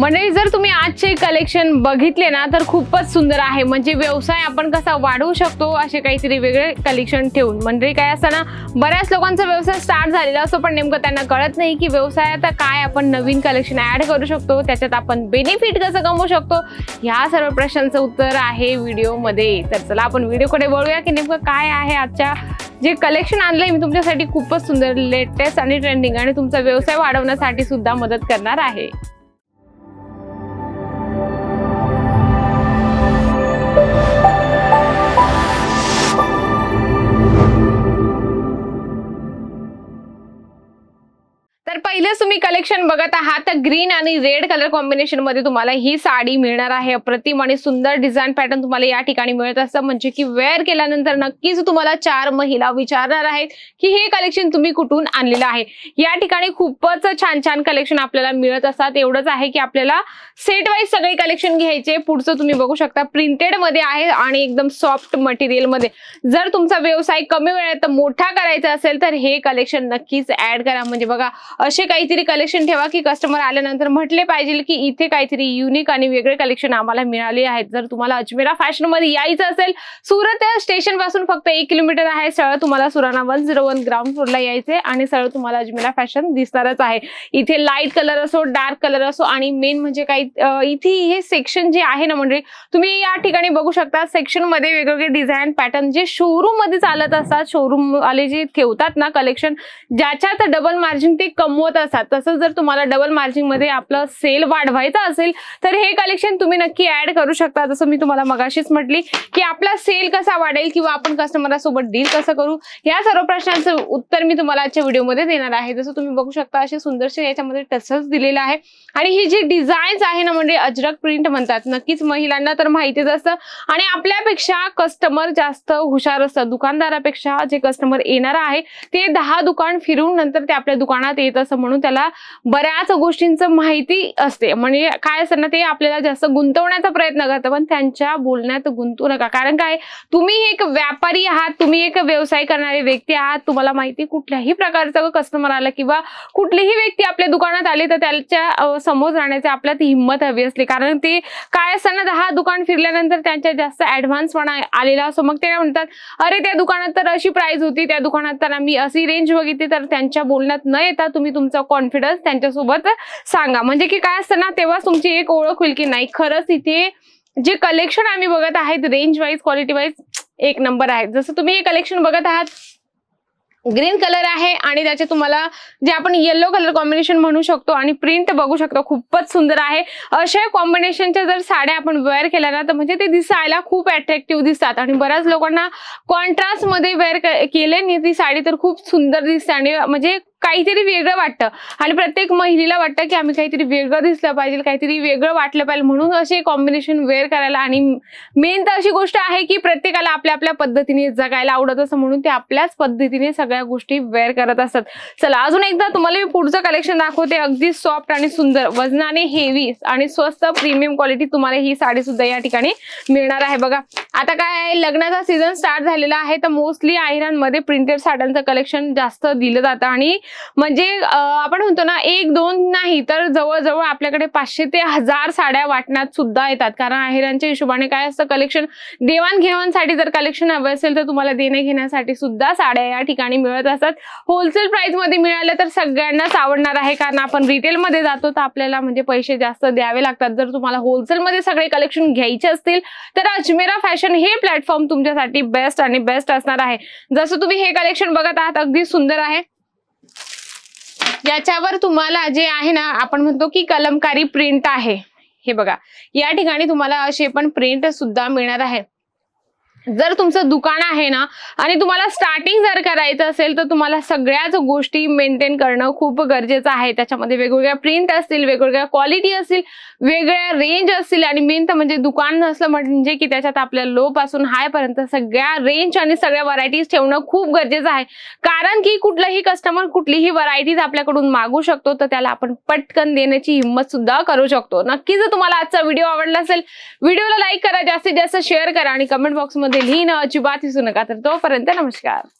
मंडळी जर तुम्ही आजचे कलेक्शन बघितले ना तर खूपच सुंदर आहे. म्हणजे व्यवसाय आपण कसा वाढवू शकतो असे काहीतरी वेगळे कलेक्शन ठेवून. मंडळी काय असतं ना बऱ्याच लोकांचा व्यवसाय स्टार्ट झालेला असतो पण नेमकं त्यांना कळत नाही की व्यवसायात काय आपण नवीन कलेक्शन ऍड करू शकतो. त्याच्यात आपण बेनिफिट कसं कमवू शकतो? ह्या सर्व प्रश्नांचं उत्तर आहे व्हिडिओमध्ये. तर चला आपण व्हिडिओकडे वळूया की नेमकं काय आहे आजच्या जे कलेक्शन आणलंय मी तुमच्यासाठी खूपच सुंदर लेटेस्ट आणि ट्रेंडिंग आणि तुमचा व्यवसाय वाढवण्यासाठी सुद्धा मदत करणार आहे. तर तुम्ही कलेक्शन बघत आहात तर ग्रीन आणि रेड कलर कॉम्बिनेशनमध्ये तुम्हाला ही साडी मिळणार आहे. अप्रतिम आणि सुंदर डिझाईन पॅटर्न तुम्हाला या ठिकाणी मिळत असतं. म्हणजे की वेअर केल्यानंतर नक्कीच तुम्हाला चार महिला विचारणार आहेत की हे कलेक्शन तुम्ही कुठून आणलेलं आहे? या ठिकाणी खूपच छान छान कलेक्शन आपल्याला मिळत असतात. एवढंच आहे की आपल्याला सेट वाईज सगळे कलेक्शन घ्यायचे. पुढचं तुम्ही बघू शकता प्रिंटेडमध्ये आहे आणि एकदम सॉफ्ट मटेरियलमध्ये. जर तुमचा व्यवसाय कमी वेळात मोठा करायचा असेल तर हे कलेक्शन नक्कीच ऍड करा. म्हणजे बघा असे काही काहीतरी कलेक्शन ठेवा की कस्टमर आल्यानंतर म्हटले पाहिजे की इथे काहीतरी युनिक आणि वेगळे कलेक्शन आम्हाला मिळाले आहेत. जर तुम्हाला अजमेरा फॅशनमध्ये यायचं असेल सुरत स्टेशनपासून फक्त एक किलोमीटर आहे. सरळ तुम्हाला Surana one zero one ground फ्लोरला यायचे आणि सरळ तुम्हाला अजमेरा फॅशन दिसणारच आहे. इथे लाइट कलर असो डार्क कलर असो आणि मेन म्हणजे काही इथे हे सेक्शन जे आहे ना म्हणजे तुम्ही या ठिकाणी बघू शकता सेक्शनमध्ये वेगवेगळे डिझाईन पॅटर्न जे शोरूममध्ये चालत असतात. शोरूम वाले जे ठेवतात ना कलेक्शन ज्याच्यात डबल मार्जिन ते कमवत असतात. तसंच जर तुम्हाला डबल मार्जिंगमध्ये आपलं सेल वाढवायचा असेल तर हे कलेक्शन तुम्ही नक्की ऍड करू शकता. जसं मी तुम्हाला मगाशीच म्हटली की आपला सेल कसा वाढेल किंवा आपण कस्टमरासोबत डील कसं करू या सर्व प्रश्नांचं उत्तर मी तुम्हाला आजच्या व्हिडिओमध्ये देणार आहे. जसं तुम्ही बघू शकता असे सुंदरसे याच्यामध्ये टसल्स दिलेलं आहे. आणि ही जी डिझाईन्स आहे ना म्हणजे अजरक प्रिंट म्हणतात नक्कीच महिलांना तर माहितीच असतं. आणि आपल्यापेक्षा कस्टमर जास्त हुशार असतं. दुकानदारापेक्षा जे कस्टमर येणार आहे ते दहा दुकान फिरून नंतर ते आपल्या दुकानात येत असं म्हणून त्याला बऱ्याच गोष्टींचं माहिती असते. म्हणजे काय असतं ना ते आपल्याला जास्त गुंतवण्याचा प्रयत्न करतं पण त्यांच्या बोलण्यात गुंतू नका. कारण काय? तुम्ही एक व्यापारी आहात तुम्ही एक व्यवसाय करणारे व्यक्ती आहात तुम्हाला माहिती कुठल्याही प्रकारचं कस्टमर आला किंवा कुठलीही व्यक्ती आपल्या दुकानात आली तर त्याच्यासमोर राहण्याची आपल्यात हिंमत हवी असली कारण ते काय असताना दहा दुकान फिरल्यानंतर त्यांच्या जास्त ऍडव्हान्सपणा आलेला असतो. मग ते काय म्हणतात अरे त्या दुकानात तर अशी प्राइस होती त्या दुकानात तर आम्ही अशी रेंज बघितली तर त्यांच्या बोलण्यात न येता तुम्ही तुमचा कॉन्फिडन्स त्यांच्यासोबत सांगा. म्हणजे की काय असतं ना तेव्हाच तुमची एक ओळख होईल की नाही. खरंच इथे जे कलेक्शन आम्ही बघत आहेत रेंज वाईज क्वालिटी वाईज एक नंबर आहे जसं तुम्ही हे कलेक्शन बघत आहात ग्रीन कलर आहे आणि त्याचे तुम्हाला जे आपण येलो कलर कॉम्बिनेशन म्हणू शकतो आणि प्रिंट बघू शकतो खूपच सुंदर आहे. अशा कॉम्बिनेशनच्या जर साड्या आपण वेअर केल्या ना तर म्हणजे ते दिसायला खूप अट्रॅक्टिव्ह दिसतात. आणि बऱ्याच लोकांना कॉन्ट्रास्टमध्ये वेअर केले ती साडी तर खूप सुंदर दिसते. आणि म्हणजे काहीतरी वेगळं वाटतं. आणि प्रत्येक महिलेला वाटतं की आम्ही काहीतरी वेगळं दिसलं पाहिजे काहीतरी वेगळं वाटलं पाहिजे. म्हणून असे कॉम्बिनेशन वेअर करायला आणि मेन तर अशी गोष्ट आहे की प्रत्येकाला आपल्या आपल्या पद्धतीने जगायला आवडत असं म्हणून ते आपल्याच पद्धतीने सगळ्या गोष्टी वेअर करत असतात. चला अजून एकदा तुम्हाला मी पुढचं कलेक्शन दाखवते. अगदी सॉफ्ट आणि सुंदर वजनाने हेवी आणि स्वस्त प्रीमियम क्वालिटी तुम्हाला ही साडी सुद्धा या ठिकाणी मिळणार आहे. बघा आता काय आहे लग्नाचा सीझन स्टार्ट झालेला आहे. तर मोस्टली आयरनमध्ये प्रिंटेड साड्यांचं कलेक्शन जास्त दिलं जातं आणि म्हणजे आपण म्हणतो ना एक दोन नाही तर जवळजवळ आपल्याकडे पाचशे ते हजार साड्या वाटण्यात सुद्धा येतात. कारण आहेरांच्या हिशोबाने काय असतं कलेक्शन देवाणघेवाणसाठी जर कलेक्शन हवं असेल तर तुम्हाला देणे घेण्यासाठी सुद्धा साड्या या ठिकाणी मिळत असतात. होलसेल प्राइसमध्ये मिळाल्या तर सगळ्यांनाच आवडणार आहे. कारण आपण रिटेलमध्ये जातो तर आपल्याला म्हणजे पैसे जास्त द्यावे लागतात. जर तुम्हाला होलसेलमध्ये सगळे कलेक्शन घ्यायचे असतील तर अजमेरा फॅशन हे प्लॅटफॉर्म तुमच्यासाठी बेस्ट आणि बेस्ट असणार आहे. जसं तुम्ही हे कलेक्शन बघत आहात अगदी सुंदर आहे. याच्यावर तुम्हाला जे आहे ना आपण म्हणतो की कलमकारी प्रिंट आहे. हे बघा या ठिकाणी तुम्हाला असे पण प्रिंट सुद्धा मिळणार आहे. जर तुमचं दुकान आहे ना आणि तुम्हाला स्टार्टिंग जर करायचं असेल तर तुम्हाला सगळ्याच गोष्टी मेंटेन करणं खूप गरजेचं आहे. त्याच्यामध्ये वेगवेगळ्या प्रिंट असतील वेगवेगळ्या क्वालिटी असतील वेगळ्या रेंज असतील. आणि मेन तर म्हणजे दुकान असलं म्हणजे की त्याच्यात आपल्या लो पासून हाय पर्यंत सगळ्या रेंज आणि सगळ्या व्हरायटीज ठेवणं खूप गरजेचं आहे. कारण की कुठलाही कस्टमर कुठलीही व्हरायटीज आपल्याकडून मागू शकतो तर त्याला आपण पटकन देण्याची हिंमत सुद्धा करू शकतो. नक्की जर तुम्हाला आजचा व्हिडिओ आवडला असेल व्हिडिओला लाईक करा जास्तीत जास्त शेअर करा आणि कमेंट बॉक्समध्ये लिहिणं अजिबात विसरू नका. तर तोपर्यंत नमस्कार.